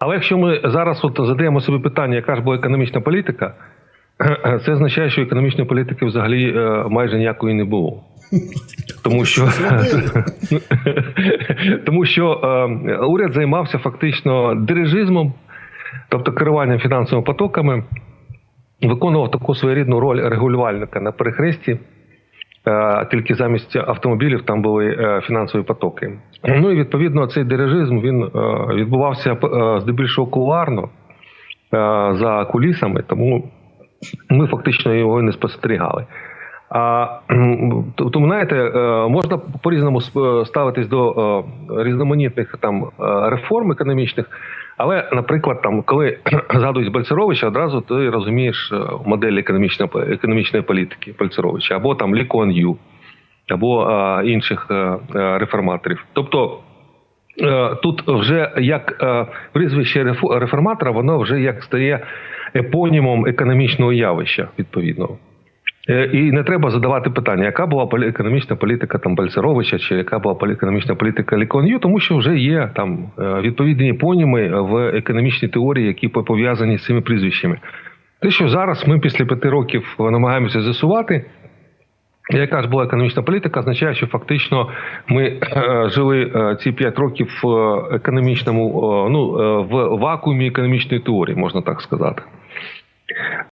Але якщо ми зараз от задаємо собі питання, яка ж була економічна політика, це означає, що економічної політики взагалі е, майже ніякої не було. Тому що, тому що е, уряд займався фактично дирижизмом, тобто керуванням фінансовими потоками, виконував таку своєрідну роль регулювальника на перехресті. Е, Тільки замість автомобілів там були е, фінансові потоки. Ну і відповідно цей дирижизм він е, відбувався здебільшого кулуарно за кулісами, тому ми фактично його не спостерігали. А тому, знаєте, можна по-різному ставитись до різноманітних там реформ економічних, але, наприклад, там, коли згадують Бальцеровича, одразу ти розумієш е, модель економічної, економічної політики Бальцеровича, або там Лі Ю, або е, інших е, е, реформаторів. Тобто е, тут вже як е, прізвище рефо- реформатора, воно вже як стає епонімом економічного явища відповідного. Е, І не треба задавати питання, яка була економічна політика там Бальцеровича, чи яка була економічна політика Лікон'ю, тому що вже є там е, відповідні епоніми в економічній теорії, які пов'язані з цими прізвищами. Те, що зараз ми після п'яти років намагаємося з'ясувати, яка ж була економічна політика, означає, що фактично ми е, жили ці п'ять років в економічному, ну в вакуумі економічної теорії, можна так сказати.